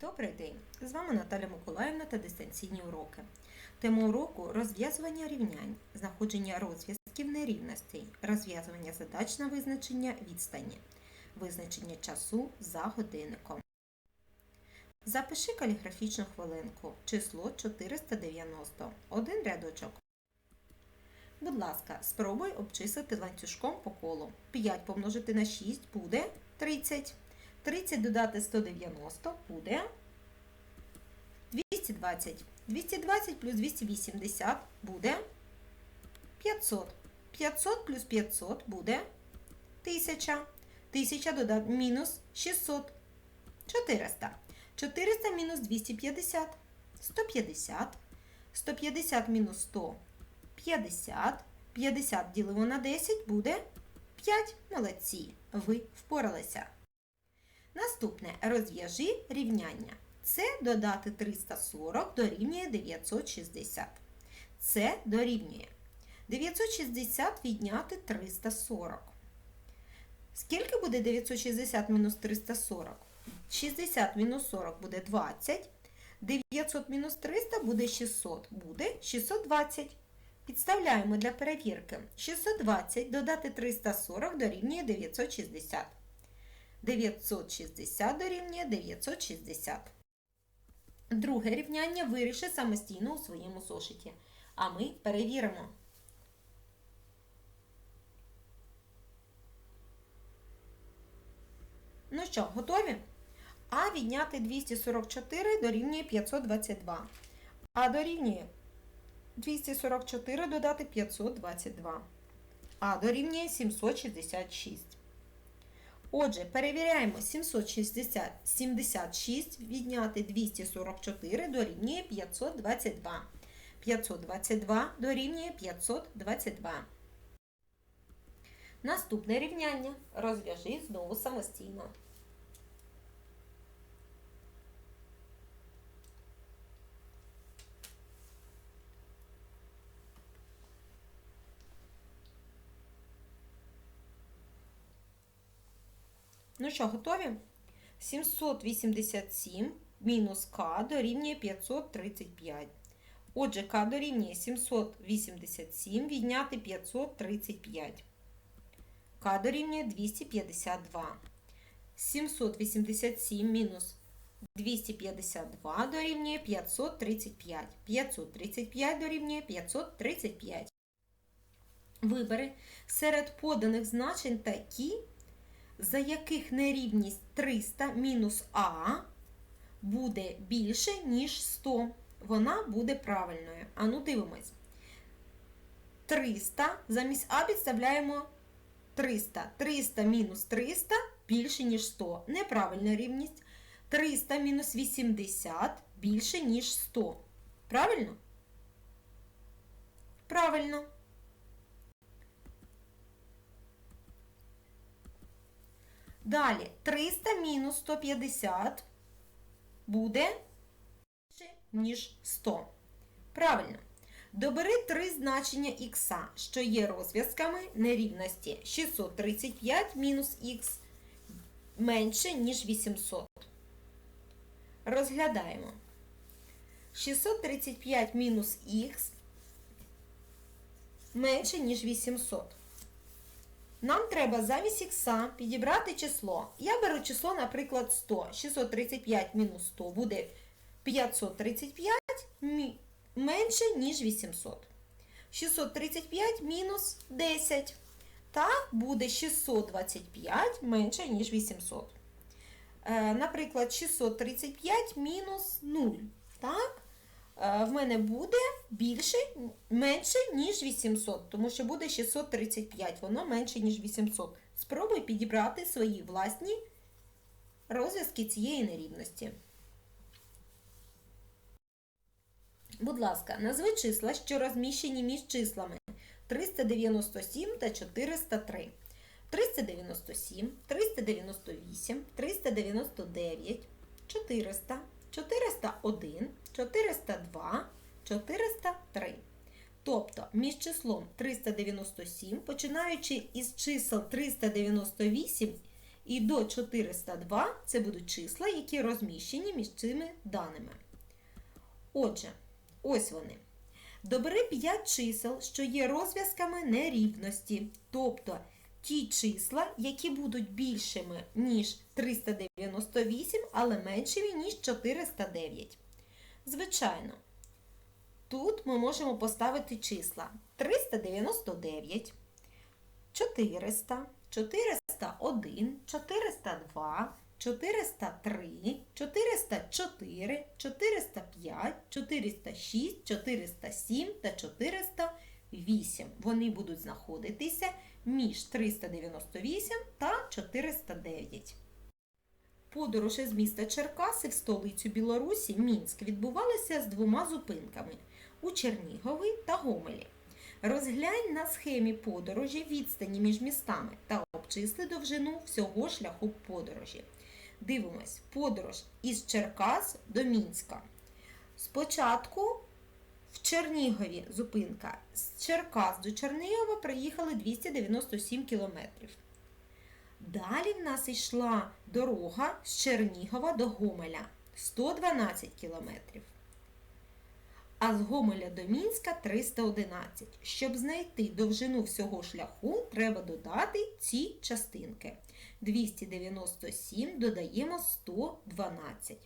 Добрий день! З вами Наталя Миколаївна та дистанційні уроки. Тема уроку розв'язування рівнянь, знаходження розв'язків нерівностей, розв'язування задач на визначення відстані, визначення часу за годинником. Запиши каліграфічну хвилинку. Число 490. Один рядочок. Будь ласка, спробуй обчислити ланцюжком по колу. 5 помножити на 6 буде 30. 30 додати 190 буде 220. 220 плюс 280 буде 500. 500 плюс 500 буде 1000. 1000 додати мінус 600. 400. 400 мінус 250. 150. 150 мінус 100. 50. 50 ділимо на 10 буде 5. Молодці. Ви впоралися. Наступне розв'яжи рівняння. Це додати 340 дорівнює 960. Це дорівнює 960 відняти 340. Скільки буде 960 мінус 340? 60 мінус 40 буде 20. 900 мінус 300 буде 600. Буде 620. Підставляємо для перевірки. 620 додати 340 дорівнює 960. 960 дорівнює 960. Друге рівняння виріши самостійно у своєму зошиті. А ми перевіримо. Ну що, готові? А відняти 244 дорівнює 522. А дорівнює 244 додати 522. А дорівнює 766. Отже, перевіряємо 760, 76 відняти 244 дорівнює 522. 522 дорівнює 522. Наступне рівняння розв'яжи знову самостійно. Ну що, готові? 787 мінус К дорівнює 535. Отже, К дорівнює 787 відняти 535. К дорівнює 252. 787 мінус 252 дорівнює 535. 535 дорівнює 535. Вибери серед поданих значень такі, за яких нерівність 300 мінус А буде більше, ніж 100. Вона буде правильною. Ану, дивимось. 300 замість А підставляємо 300. 300 мінус 300 більше, ніж 100. Неправильна рівність. 300 мінус 80 більше, ніж 100. Правильно? Правильно. Далі 300 мінус 150 буде більше, ніж 100. Правильно. Добери три значення х, що є розв'язками нерівності. 635 мінус х менше, ніж 800. Розглядаємо. 635 мінус х менше, ніж 800. Нам треба замість ікса підібрати число. Я беру число, наприклад, 100. 635 мінус 100 буде 535 менше, ніж 800. 635 мінус 10. Так, буде 625 менше, ніж 800. Е, наприклад, 635 мінус 0. Так? Е, в мене буде більше, менше, ніж 800, тому що буде 635, воно менше, ніж 800. Спробуй підібрати свої власні розв'язки цієї нерівності. Будь ласка, назви числа, що розміщені між числами 397 та 403. 397, 398, 399, 400, 401, 402, 403. Тобто між числом 397, починаючи із чисел 398 і до 402 це будуть числа, які розміщені між цими даними. Отже, ось вони. Добери 5 чисел, що є розв'язками нерівності, тобто ті числа, які будуть більшими, ніж 398, але меншими, ніж 409. Звичайно, тут ми можемо поставити числа 399, 400, 401, 402, 403, 404, 405, 406, 407 та 408. Вони будуть знаходитися між 398 та 409. Подорож із міста Черкаси в столицю Білорусі Мінськ відбувалася з двома зупинками у Чернігові та Гомелі. Розглянь на схемі подорожі відстані між містами та обчисли довжину всього шляху подорожі. Дивимось, подорож із Черкас до Мінська. Спочатку в Чернігові зупинка. З Черкас до Чернігова приїхали 297 кілометрів. Далі в нас йшла дорога з Чернігова до Гомеля 112 кілометрів. А з Гомеля до Мінська 311. Щоб знайти довжину всього шляху, треба додати ці частинки. 297 додаємо 112.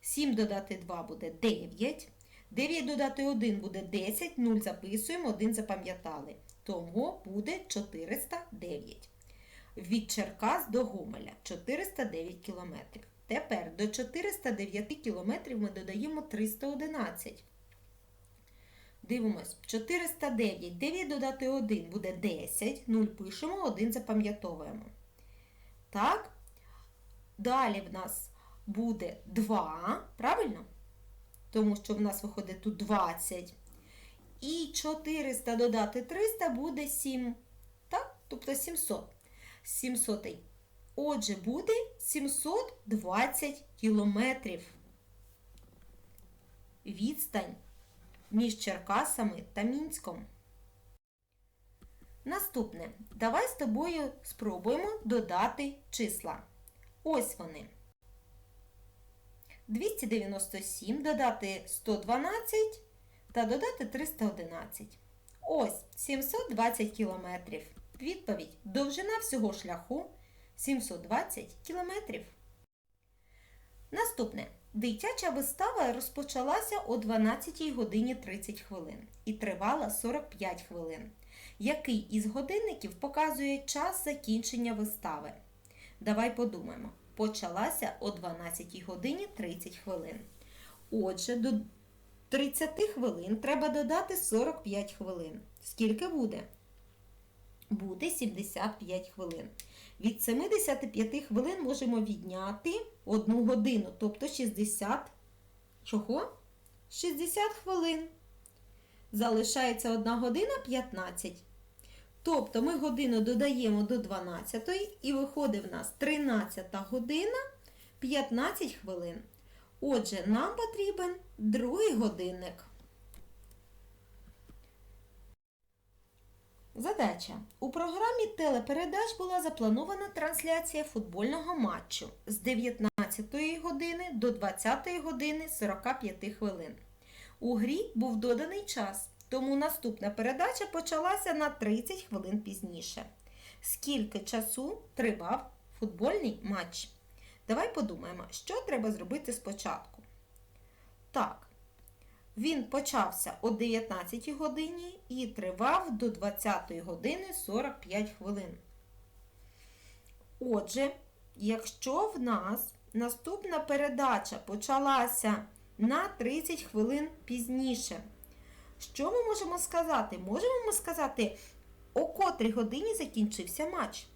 7 додати 2 буде 9. 9 додати 1 буде 10, 0 записуємо, 1 запам'ятали. Тому буде 409. Від Черкас до Гомеля 409 кілометрів. Тепер до 409 кілометрів ми додаємо 311. Дивимось, 409, 9 додати 1 буде 10, 0 пишемо, 1 запам'ятовуємо. Так, далі в нас буде 2, правильно? Тому що в нас виходить тут 20. І 400 додати 300 буде 7. Так? Тобто 700. 700. Отже, буде 720 кілометрів. Відстань між Черкасами та Мінськом. Наступне. Давай з тобою спробуємо додати числа. Ось вони. 297 додати 112 та додати 311. Ось 720 кілометрів. Відповідь. Довжина всього шляху 720 кілометрів. Наступне. Дитяча вистава розпочалася о 12 годині 30 хвилин і тривала 45 хвилин. Який із годинників показує час закінчення вистави? Давай подумаємо. Почалася о 12 годині 30 хвилин. Отже, до 30 хвилин треба додати 45 хвилин. Скільки буде? Буде 75 хвилин. Від 75 хвилин можемо відняти 1 годину, тобто 60 чого? 60 хвилин. Залишається 1 година 15. Тобто ми годину додаємо до 12 і виходить в нас 13 година 15 хвилин. Отже, нам потрібен другий годинник. Задача. У програмі телепередач була запланована трансляція футбольного матчу з 19 години до 20 години 45 хвилин. У грі був доданий час, тому наступна передача почалася на 30 хвилин пізніше. Скільки часу тривав футбольний матч? Давай подумаємо, що треба зробити спочатку. Так, він почався о 19 годині і тривав до 20 години 45 хвилин. Отже, якщо в нас наступна передача почалася на 30 хвилин пізніше, що ми можемо сказати? Можемо ми сказати, о котрій годині закінчився матч?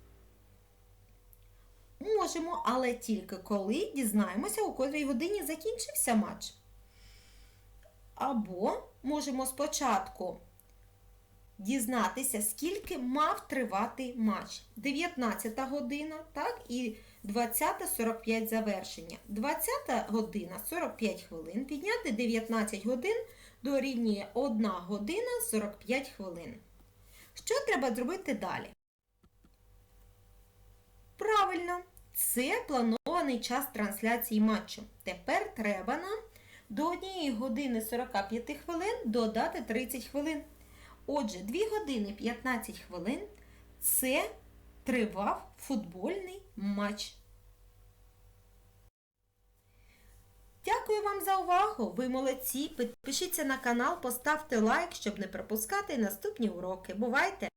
Можемо, але тільки коли дізнаємося, у котрій годині закінчився матч. Або можемо спочатку дізнатися, скільки мав тривати матч. 19 година, так, і 20.45 завершення. 20 година 45 хвилин. Підняти 19 годин дорівнює 1 година 45 хвилин. Що треба зробити далі? Правильно, це планований час трансляції матчу. Тепер треба нам до 1 години 45 хвилин додати 30 хвилин. Отже, 2 години 15 хвилин це тривав футбольний матч. Дякую вам за увагу! Ви молодці! Підпишіться на канал, поставте лайк, щоб не пропускати наступні уроки. Бувайте!